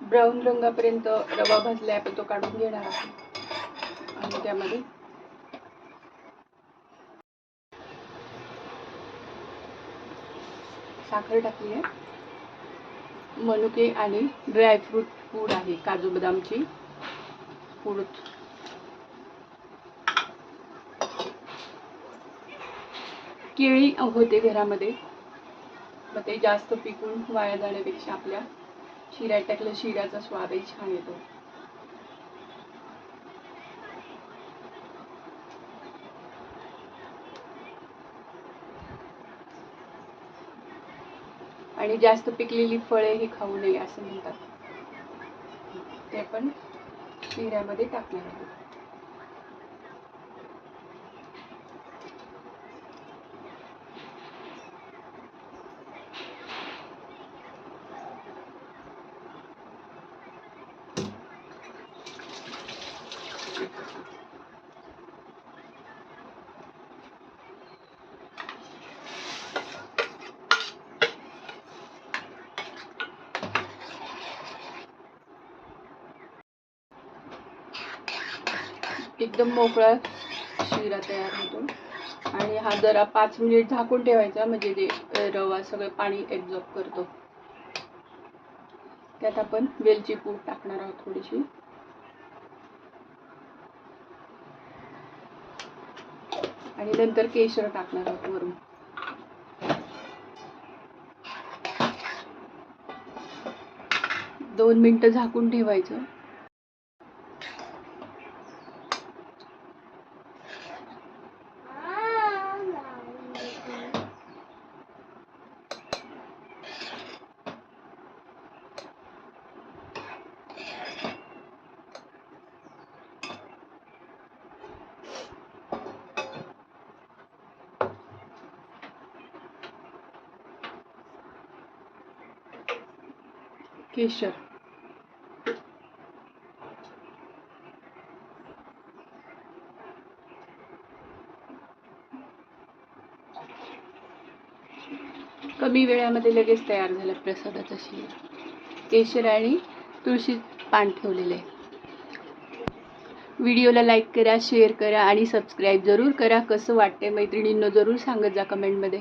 Brown रंगापर्यंत रवा भाजला आहे पण तो काढून घेणार आहे आणि त्यामध्ये साखर टाकली आहे. मनुके आणि ड्रायफ्रूट पूड आहे काजू बदामची पूड. केळी होते घरामध्ये मग ते जास्त पिकून वाया जाण्यापेक्षा आपल्या शिऱ्यात टाकलं शिऱ्याचा स्वादही छान येतो. आणि जास्त पिकलेली फळे ही खाऊ नये असं म्हणतात. ते पण शिऱ्यामध्ये टाकणार आहोत. एकदम मोकळा शिरा तयार होतो आणि हा जरा पाच मिनिट झाकून ठेवायचा म्हणजे ते रवा सगळं पाणी ॲब्झॉर्ब करतो. त्यात आपण वेलची पूड टाकणार आहोत थोडीशी. आणि नंतर केशर टाकणार आहोत वरून. दोन मिनिटं झाकून ठेवायचं. केशर. कमी वेळामध्ये लगेच तयार झालं प्रसादाचा शिरा. केशर आणि तुळशी पान ठेवलेलं आहे. व्हिडिओला लाईक करा शेअर करा आणि सबस्क्राईब जरूर करा. कसं वाटते मैत्रिणींना जरूर सांगत जा कमेंटमध्ये.